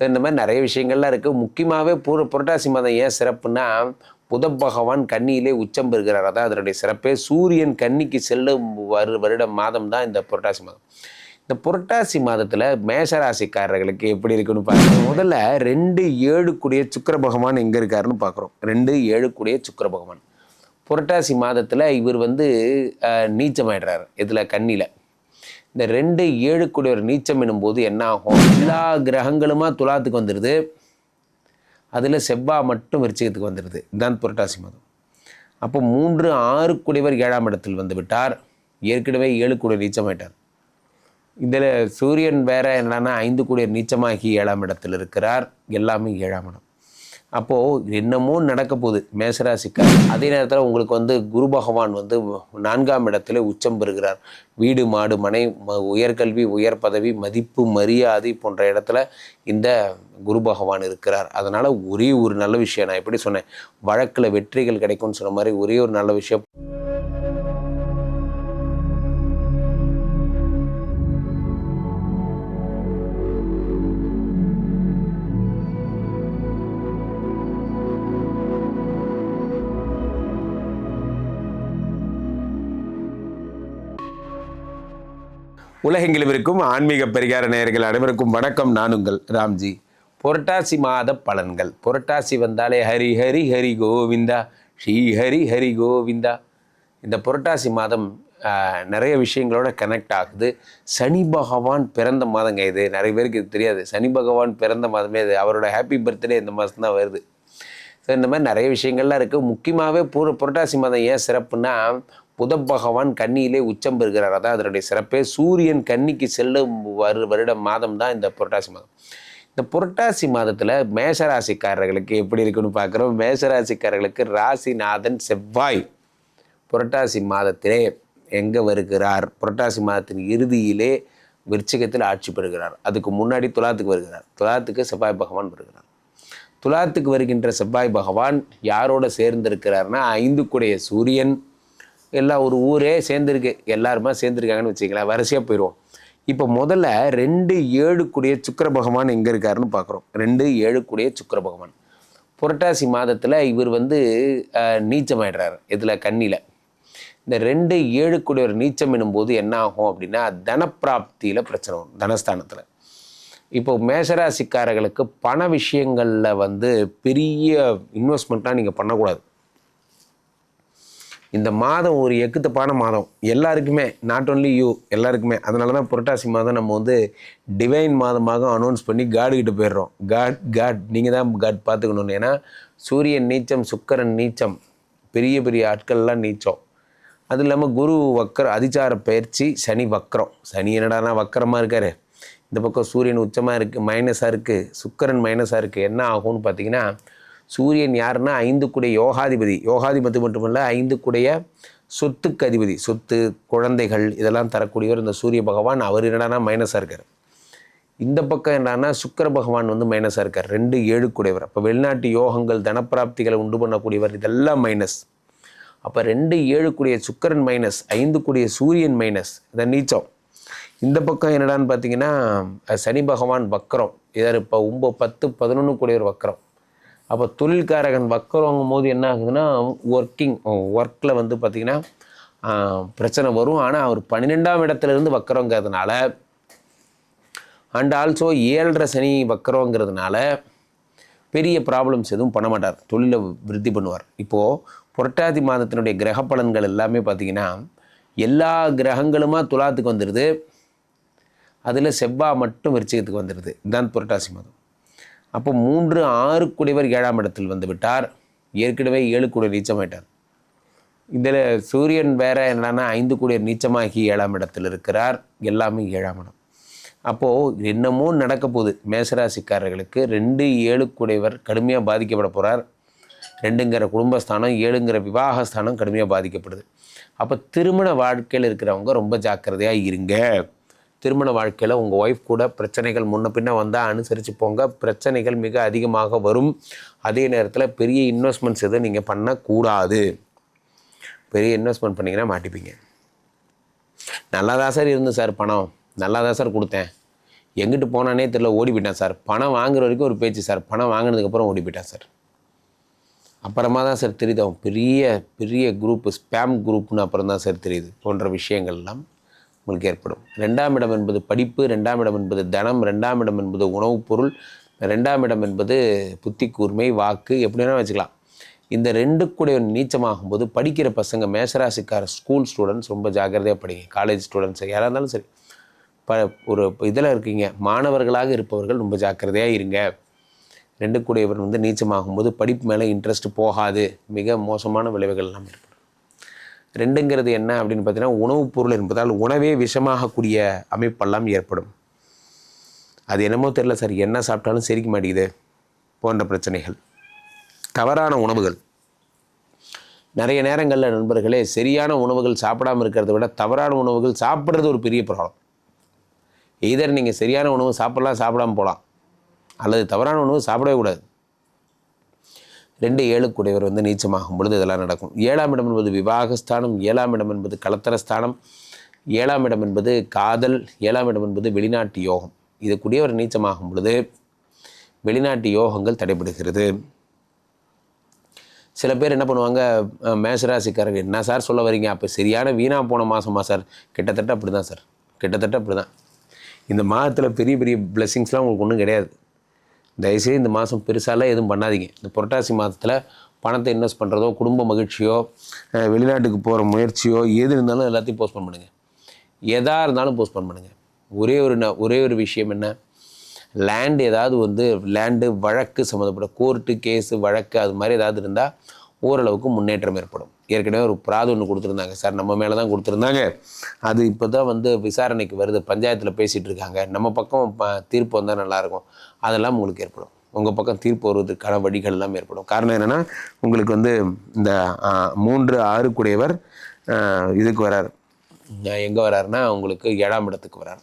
So இந்த மாதிரி நிறைய விஷயங்கள்லாம் இருக்குது முக்கியமாகவே பூர புரட்டாசி மாதம் ஏன் சிறப்புனா புத பகவான் கன்னியிலே உச்சம் பெறுகிறார். அதான் அதனுடைய சிறப்பே. சூரியன் கன்னிக்கு செல்லும் வரு வருடம் மாதம் தான் இந்த புரட்டாசி மாதம். இந்த புரட்டாசி மாதத்தில் மேஷராசிக்காரர்களுக்கு எப்படி இருக்குன்னு பார்க்குறோம் முதல்ல ரெண்டு ஏழுக்குடைய சுக்கிர பகவான் எங்கே இருக்காருன்னு பார்க்குறோம் ரெண்டு ஏழுக்குடைய சுக்கிர பகவான். புரட்டாசி மாதத்தில் இவர் வந்து அஹ், நீச்சமாயிடுறாரு. இதில் கண்ணியில் இந்த ரெண்டு ஏழுக்குடைய ஒரு நீச்சம் எனும்போது என்ன ஆகும் எல்லா கிரகங்களுமா துலாத்துக்கு வந்துடுது அதில் செவ்வாய் மட்டும் விருச்சிகத்துக்கு வந்துடுது இதுதான் புரட்டாசி மாதம். அப்போ மூன்று ஆறு குடிவர் ஏழாம் இடத்தில் வந்து விட்டார். ஏற்கனவே ஏழு குடியர் நீச்சமாயிட்டார். இதில் சூரியன் வேற என்னன்னா ஐந்து குடியர் நீச்சமாகி ஏழாம் இடத்தில் இருக்கிறார். எல்லாமே ஏழாம் இடம். அப்போது என்னமோ நடக்க போகுது. மேசராசிக்கார். அதே நேரத்தில் உங்களுக்கு வந்து குரு பகவான் வந்து நான்காம் இடத்துல உச்சம் பெறுகிறார். வீடு மாடு மனை ம- உயர்கல்வி உயர் பதவி மதிப்பு மரியாதை போன்ற இடத்துல இந்த குரு பகவான் இருக்கிறார். அதனால் ஒரே ஒரு நல்ல விஷயம் நான் எப்படி சொன்னேன். வழக்கில் வெற்றிகள் கிடைக்கும்னு சொன்ன மாதிரி ஒரே ஒரு நல்ல விஷயம். உலகெங்கிலும் இருக்கும் ஆன்மீக பரிகார நேயர்கள் அனைவருக்கும் வணக்கம். நான் உங்கள் ராம்ஜி. புரட்டாசி மாத பலன்கள். புரட்டாசி வந்தாலே ஹரி ஹரி ஹரி கோவிந்தா ஸ்ரீ ஹரி ஹரி கோவிந்தா. இந்த புரட்டாசி மாதம் நிறைய விஷயங்களோட கனெக்ட் ஆகுது. சனி பகவான் பிறந்த மாதங்க இது. நிறைய பேருக்கு இது தெரியாது. சனி பகவான் பிறந்த மாதமே இது. அவரோட ஹாப்பி பர்த்டே இந்த மாதம் தான் வருது. ஸோ இந்த மாதிரி நிறைய விஷயங்கள்லாம் இருக்குது முக்கியமாகவே பூர புரட்டாசி மாதம் ஏன் சிறப்புன்னா புத பகவான் கன்னியிலே உச்சம் பெறுகிறார். அதான் அதனுடைய சிறப்பே. சூரியன் கன்னிக்கு செல்லும் வரு வருடம் மாதம் தான் இந்த புரட்டாசி மாதம். இந்த புரட்டாசி மாதத்தில் மேஷராசிக்காரர்களுக்கு எப்படி இருக்குன்னு பார்க்குறோம். மேஷராசிக்காரர்களுக்கு ராசிநாதன் செவ்வாய் புரட்டாசி மாதத்திலே எங்கே வருகிறார்? புரட்டாசி மாதத்தின் இறுதியிலே விருச்சிகத்தில் ஆட்சி பெறுகிறார். அதுக்கு முன்னாடி துலாத்துக்கு வருகிறார். துலாத்துக்கு செவ்வாய் பகவான் வருகிறார். துலாத்துக்கு வருகின்ற செவ்வாய் பகவான் யாரோட சேர்ந்திருக்கிறார்னா ஐந்துக்குடைய சூரியன் எல்லா ஒரு ஊரே சேர்ந்துருக்கு. எல்லாருமா சேர்ந்துருக்காங்கன்னு வச்சுக்கலாம் வரிசையாக போயிடுவோம் இப்போ முதல்ல ரெண்டு ஏழு கூடிய சுக்கிர பகவான் எங்கே இருக்காருன்னு பார்க்குறோம் ரெண்டு ஏழு கூடிய சுக்கிர பகவான். புரட்டாசி மாதத்தில் இவர் வந்து அஹ், நீச்சமாயிடுறாரு. இதில் கண்ணியில் இந்த ரெண்டு ஏழு கூடிய ஒரு நீச்சம் எனும்போது என்ன ஆகும் அப்படின்னா தனப்பிராப்தியில் பிரச்சனை வரும். தனஸ்தானத்தில். இப்போ மேஷராசிக்காரர்களுக்கு பண விஷயங்களில் வந்து பெரிய இன்வெஸ்ட்மெண்ட்லாம் நீங்கள் பண்ணக்கூடாது. இந்த மாதம் ஒரு எக்குத்தப்பான மாதம். எல்லாருக்குமே நாட் ஓன்லி யூ எல்லாருக்குமே. அதனால தான் புரட்டாசி மாதம் நம்ம வந்து டிவைன் மாதமாக அனௌன்ஸ் பண்ணி காடுகிட்ட போயிடுறோம். காட் காட் நீங்கள் தான் காட் பார்த்துக்கணும்னு. ஏன்னா சூரியன் நீச்சம் சுக்கரன் நீச்சம் பெரிய பெரிய ஆட்கள்லாம் நீச்சம். அது இல்லாமல் குரு வக்கர அதிச்சார பயிற்சி சனி வக்கரம் சனி என்னடானா வக்கரமாக இருக்கார். இந்த பக்கம் சூரியன் உச்சமாக இருக்குது மைனஸாக இருக்குது சுக்கரன் மைனஸாக இருக்குது என்ன ஆகும்னு பார்த்தீங்கன்னா சூரியன் யாருன்னா ஐந்து கூடிய யோகாதிபதி. யோகாதிபதி மட்டுமல்ல ஐந்து கூடிய சொத்துக்கு அதிபதி. சொத்து குழந்தைகள் இதெல்லாம் தரக்கூடியவர் இந்த சூரிய பகவான். அவர் என்னடானா மைனஸாக இருக்கார். இந்த பக்கம் என்னன்னா சுக்கர பகவான் வந்து மைனஸாக இருக்கார். ரெண்டு ஏழு கூடையவர். அப்போ வெளிநாட்டு யோகங்கள் தனப்பிராப்திகளை உண்டு பண்ணக்கூடியவர் இதெல்லாம் மைனஸ் அப்போ ரெண்டு ஏழு கூடிய சுக்கிரன் மைனஸ் ஐந்து கூடிய சூரியன் மைனஸ் இதை நீச்சம். இந்த பக்கம் என்னடான்னு பார்த்தீங்கன்னா சனி பகவான் வக்கரம் இதார் இப்போ ஒம்பது பத்து பதினொன்று கூடியவர் வக்கரம் அப்போ தொழில்காரகன் வக்கரங்கும் போது என்ன ஆகுதுன்னா ஒர்க்கிங் ஒர்க்கில் வந்து பார்த்திங்கன்னா பிரச்சனை வரும். ஆனால் அவர் பன்னிரெண்டாம் இடத்துல இருந்து வக்கரங்கிறதுனால அண்ட் ஆல்சோ ஏழரை சனி வக்கரங்கிறதுனால பெரிய ப்ராப்ளம்ஸ் எதுவும் பண்ண மாட்டார். தொழிலை விருத்தி பண்ணுவார். இப்போது புரட்டாதி மாதத்தினுடைய கிரக பலன்கள் எல்லாமே பார்த்திங்கன்னா எல்லா கிரகங்களுமா துலாத்துக்கு வந்துடுது அதில் செவ்வாய் மட்டும் விருச்சிகத்துக்கு வந்துடுது இதுதான் புரட்டாசி மாதம். அப்போ மூன்று ஆறு குடைவர் ஏழாம் இடத்தில் வந்து விட்டார். ஏற்கனவே ஏழு குடியர் நீச்சமாயிட்டார். இதில் சூரியன் வேற என்னன்னா ஐந்து குடியர் நீச்சமாகி ஏழாம் இடத்தில் இருக்கிறார். எல்லாமே ஏழாம் இடம். அப்போது என்னமோ நடக்க போகுது. மேசராசிக்காரர்களுக்கு ரெண்டு ஏழு குடைவர் கடுமையாக பாதிக்கப்பட போகிறார் ரெண்டுங்கிற குடும்பஸ்தானம் ஏழுங்கிற விவாகஸ்தானம் கடுமையாக பாதிக்கப்படுது. அப்போ திருமண வாழ்க்கையில் இருக்கிறவங்க ரொம்ப ஜாக்கிரதையாக இருங்க. திருமண வாழ்க்கையில் உங்கள் ஒய்ஃப் கூட பிரச்சனைகள் முன்ன பின்ன வந்தால் அனுசரித்து போங்க. பிரச்சனைகள் மிக அதிகமாக வரும். அதே நேரத்தில் பெரிய இன்வெஸ்ட்மெண்ட்ஸ் எதுவும் நீங்கள் பண்ணக்கூடாது. பெரிய இன்வெஸ்ட்மெண்ட் பண்ணிங்கன்னா மாட்டிப்பீங்க. நல்லா தான் சார் இருந்தேன் சார் பணம்? நல்லா தான் சார் கொடுத்தேன். எங்கிட்டு போனானே தெரியல ஓடி போயிட்டான் சார் பணம் வாங்குற வரைக்கும் ஒரு பேச்சு சார் பணம் வாங்கினதுக்கப்புறம் ஓடி போயிட்டான் சார் அப்புறமா தான் சார் தெரியுது. அவன் பெரிய பெரிய குரூப்பு ஸ்பேம் குரூப்னு அப்புறம் தான் சார் தெரியுது. போன்ற விஷயங்கள்லாம். உங்களுக்கு ஏற்படும். ரெண்டாம் இடம் என்பது படிப்பு ரெண்டாம் இடம் என்பது தனம் ரெண்டாம் இடம் என்பது உணவுப் பொருள் ரெண்டாம் இடம் என்பது புத்தி கூர்மை வாக்கு எப்படி வேணால் வச்சுக்கலாம். இந்த ரெண்டு கூட நீச்சமாகும்போது படிக்கிற பசங்க மேசராசிக்கார ஸ்கூல் ஸ்டூடெண்ட்ஸ் ரொம்ப ஜாக்கிரதையாக படிங்க. காலேஜ் ஸ்டூடெண்ட்ஸ் யாராக இருந்தாலும் சரி. ப ஒரு இதில் இருக்கீங்க. மாணவர்களாக இருப்பவர்கள் ரொம்ப ஜாக்கிரதையாக இருங்க. ரெண்டு கூடியவர் வந்து நீச்சமாகும்போது படிப்பு மேலே இன்ட்ரெஸ்ட் போகாது. மிக மோசமான விளைவுகள் எல்லாம் இருக்கும். ரெண்டுங்கிறது என்ன அப்படின்னு பார்த்தீங்கன்னா உணவுப் பொருள் என்பதால் உணவே விஷமாகக்கூடிய அமைப்பெல்லாம் ஏற்படும். அது என்னமோ தெரில சார். என்ன சாப்பிட்டாலும் செரிக்க மாட்டேங்குது போன்ற பிரச்சனைகள். தவறான உணவுகள். நிறைய நேரங்களில் நண்பர்களே சரியான உணவுகள் சாப்பிடாமல் இருக்கிறத விட தவறான உணவுகள் சாப்பிட்றது ஒரு பெரிய ப்ராப்ளம். எதர் நீங்கள் சரியான உணவு சாப்பிட்லாம் சாப்பிடாம போகலாம். அல்லது தவறான உணவு சாப்பிடவே கூடாது. ரெண்டு ஏழுக்குடையவர் வந்து நீச்சமாகும் பொழுது இதெல்லாம் நடக்கும். ஏழாம் இடம் என்பது விவாகஸ்தானம் ஏழாம் இடம் என்பது கலத்தரஸ்தானம் ஏழாம் இடம் என்பது காதல் ஏழாம் இடம் என்பது வெளிநாட்டு யோகம். இது கூடியவர் நீச்சமாகும் பொழுது வெளிநாட்டு யோகங்கள் தடைபடுகிறது. சில பேர் என்ன பண்ணுவாங்க அஹ், என்ன சார் சொல்ல வரீங்க? அப்போ சரியான வீணாக போன மாதமா சார்? கிட்டத்தட்ட அப்படி தான் சார். கிட்டத்தட்ட அப்படி தான் இந்த மாதத்தில் பெரிய பெரிய பிளெஸ்ஸிங்ஸ்லாம் உங்களுக்கு ஒன்றும் கிடையாது. தயவுசெய்து இந்த மாதம் பெருசாலாம் எதுவும் பண்ணாதீங்க. இந்த புரட்டாசி மாதத்தில் பணத்தை இன்வெஸ்ட் பண்ணுறதோ குடும்ப மகிழ்ச்சியோ வெளிநாட்டுக்கு போகிற முயற்சியோ எது இருந்தாலும் எல்லாத்தையும் போஸ்ட்போன் பண்ணுங்கள் எதாக இருந்தாலும் போஸ்ட்போன் பண்ணுங்கள் ஒரே ஒரு ந- ஒரே ஒரு விஷயம் என்ன? லேண்டு ஏதாவது வந்து லேண்டு வழக்கு சம்மந்தப்பட்ட கோர்ட்டு கேஸு வழக்கு அது மாதிரி ஏதாவது இருந்தால் ஓரளவுக்கு முன்னேற்றம் ஏற்படும். ஏற்கனவே ஒரு பிராது ஒன்று கொடுத்துருந்தாங்க. சார் நம்ம மேலே தான் கொடுத்துருந்தாங்க. அது இப்போ தான் வந்து விசாரணைக்கு வருது. பஞ்சாயத்தில் பேசிகிட்டு இருக்காங்க. நம்ம பக்கம் ப- தீர்ப்பு வந்தால் நல்லாயிருக்கும். அதெல்லாம் உங்களுக்கு ஏற்படும். உங்கள் பக்கம் தீர்ப்பு வருவதற்கான வழிகள் எல்லாம் ஏற்படும். காரணம் என்னென்னா உங்களுக்கு வந்து இந்த மூன்று ஆறுக்குடையவர் இதுக்கு வரார். எங்கே வராருன்னா உங்களுக்கு ஏழாம் இடத்துக்கு வரார்.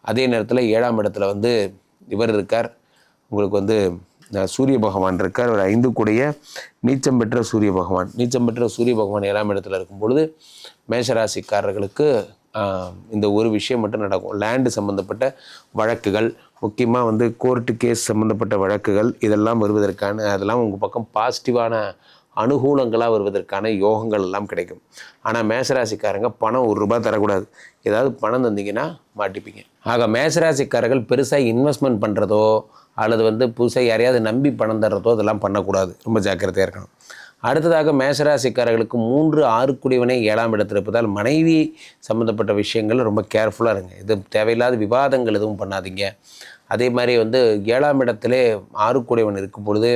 அதே நேரத்தில் ஏழாம் இடத்துல வந்து இவர் இருக்கார். உங்களுக்கு வந்து சூரிய பகவான் இருக்கார். ஒரு ஐந்து கூடைய நீச்சம் பெற்ற சூரிய பகவான். நீச்சம் பெற்ற சூரிய பகவான் ஏழாம் இடத்துல இருக்கும் பொழுது மேஷராசிக்காரர்களுக்கு இந்த ஒரு விஷயம் மட்டும் நடக்கும். லேண்டு சம்மந்தப்பட்ட வழக்குகள் முக்கியமாக வந்து கோர்ட்டு கேஸ் சம்மந்தப்பட்ட வழக்குகள் இதெல்லாம் வருவதற்கான அதெல்லாம் உங்கள் பக்கம் பாசிட்டிவான அனுகூலங்களாக வருவதற்கான யோகங்கள் எல்லாம் கிடைக்கும். ஆனால் மேசராசிக்காரங்க பணம் ஒரு ரூபாய் தரக்கூடாது. ஏதாவது பணம் தந்தீங்கன்னா மாட்டிப்பீங்க. ஆக மேசராசிக்காரர்கள் பெருசாக இன்வெஸ்ட்மெண்ட் பண்ணுறதோ அல்லது வந்து புதுசாக யாரையாவது நம்பி பணம் தர்றதோ அதெல்லாம் பண்ணக்கூடாது. ரொம்ப ஜாக்கிரதையாக இருக்கணும். அடுத்ததாக மேசராசிக்காரர்களுக்கு மூன்று ஆறுக்குடிவனை ஏழாம் இடத்தில் இருப்பதால் மனைவி சம்மந்தப்பட்ட விஷயங்கள் ரொம்ப கேர்ஃபுல்லாக இருங்க. இது தேவையில்லாத விவாதங்கள் எதுவும் பண்ணாதீங்க. அதே மாதிரி வந்து ஏழாம் இடத்துல ஆறுக்குடையவன் இருக்கும் பொழுது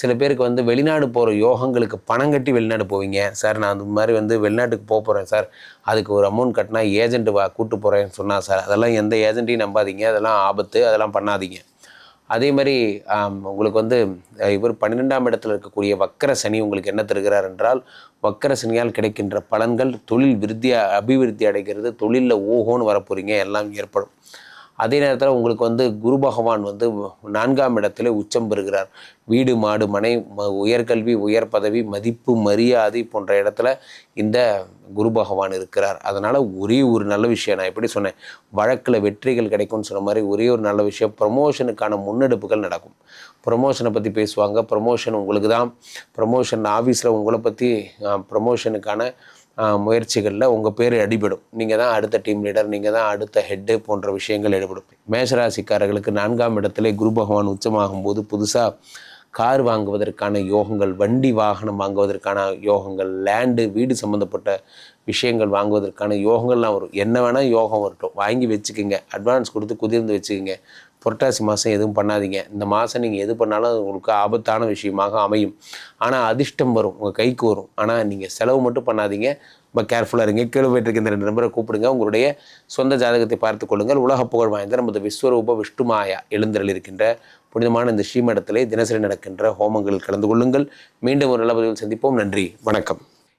சில பேருக்கு வந்து வெளிநாடு போகிற யோகங்களுக்கு பணம் கட்டி வெளிநாடு போவீங்க. சார் நான் அந்த மாதிரி வந்து வெளிநாட்டுக்கு போக போகிறேன் சார். அதுக்கு ஒரு அமௌண்ட் கட்டினா ஏஜென்ட் வா கூட்டு போகிறேன்னு சொன்னால் சார் அதெல்லாம் எந்த ஏஜென்ட்டையும் நம்பாதீங்க. அதெல்லாம் ஆபத்து. அதெல்லாம் பண்ணாதீங்க. அதே மாதிரி உங்களுக்கு வந்து இவர் பன்னிரெண்டாம் இடத்துல இருக்கக்கூடிய வக்கர சனி உங்களுக்கு என்ன தருகிறார் என்றால் வக்கர சனியால் கிடைக்கின்ற பலன்கள் தொழில் விருத்தியாக அபிவிருத்தி அடைகிறது தொழிலில் ஓஹோன்னு வரப்போகிறீங்க எல்லாம் ஏற்படும். அதே நேரத்தில் உங்களுக்கு வந்து குரு பகவான் வந்து நான்காம் இடத்துல உச்சம் பெறுகிறார். வீடு மாடு மனை ம- உயர்கல்வி உயர் பதவி மதிப்பு மரியாதை போன்ற இடத்துல இந்த குரு பகவான் இருக்கிறார். அதனால் ஒரே ஒரு நல்ல விஷயம் நான் எப்படி சொன்னேன். வழக்கில் வெற்றிகள் கிடைக்கும்னு சொன்ன மாதிரி ஒரே ஒரு நல்ல விஷயம் ப்ரமோஷனுக்கான முன்னெடுப்புகள் நடக்கும். ப்ரமோஷனை பற்றி பேசுவாங்க. ப்ரமோஷன் உங்களுக்கு தான். ப்ரமோஷன் ஆஃபீஸில் உங்களை பற்றி ப்ரமோஷனுக்கான முயற்சிகளில் உங்கள் பேர் அடிபடும். நீங்கள் தான் அடுத்த டீம் லீடர் நீங்கள் தான் அடுத்த ஹெட்டு போன்ற விஷயங்கள் ஈடுபடும் மேஷராசிக்காரர்களுக்கு நான்காம் இடத்திலே குரு பகவான் உச்சமாகும் போது புதுசாக கார் வாங்குவதற்கான யோகங்கள் வண்டி வாகனம் வாங்குவதற்கான யோகங்கள் லேண்டு வீடு சம்மந்தப்பட்ட விஷயங்கள் வாங்குவதற்கான யோகங்கள்லாம் வரும். என்ன வேணால் யோகம் வரட்டும். வாங்கி வச்சுக்கோங்க. அட்வான்ஸ் கொடுத்து குதிர்ந்து வச்சுக்கோங்க. புரட்டாசி மாதம் எதுவும் பண்ணாதீங்க. இந்த மாதம் நீங்கள் எது பண்ணாலும் அது உங்களுக்கு ஆபத்தான விஷயமாக அமையும். ஆனால் அதிர்ஷ்டம் வரும். உங்கள் கைக்கு வரும். ஆனால் நீங்கள் செலவு மட்டும் பண்ணாதீங்க. ரொம்ப கேர்ஃபுல்லாக இருங்க. கீழே போயிட்டு இருக்க இந்த ரெண்டு நம்பரை கூப்பிடுங்க. உங்களுடைய சொந்த ஜாதகத்தை பார்த்து கொள்ளுங்கள். உலக புகழ் வாய்ந்த நமது விஸ்வரூப விஷ்ணுமாயா எழுந்தரில் இருக்கின்ற புனிதமான இந்த ஸ்ரீமடத்திலே தினசரி நடக்கின்ற ஹோமங்களில் கலந்து கொள்ளுங்கள். மீண்டும் ஒரு நல்ல பதிவில் சந்திப்போம். நன்றி. வணக்கம்.